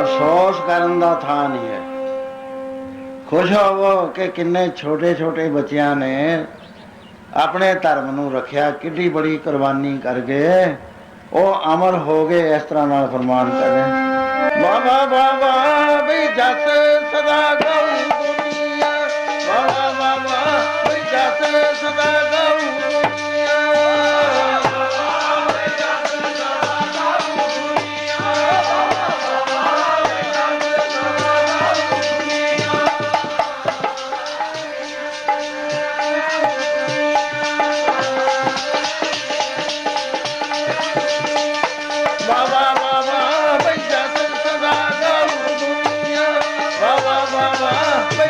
ਅਫਸੋਸ ਕਰਨ ਦਾ ਥਾਂ ਨਹੀਂ ਹੈ। ਖੁਸ਼ ਹੋਵੋ ਕਿ ਕਿੰਨੇ ਛੋਟੇ ਛੋਟੇ ਬੱਚਿਆਂ ਨੇ ਆਪਣੇ ਧਰਮ ਨੂੰ ਰੱਖਿਆ, ਕਿੱਡੀ ਬੜੀ ਕੁਰਬਾਨੀ ਕਰ ਗਏ ਉਹ ਅਮਰ ਹੋ ਗਏ ਇਸ ਤਰ੍ਹਾਂ ਨਾਲ ਫਰਮਾਨ ਕਰੇ ਬਾਬਾ ਬਾਬਾ ਵੀ ਜਸ ਸਦਾ ਗਉ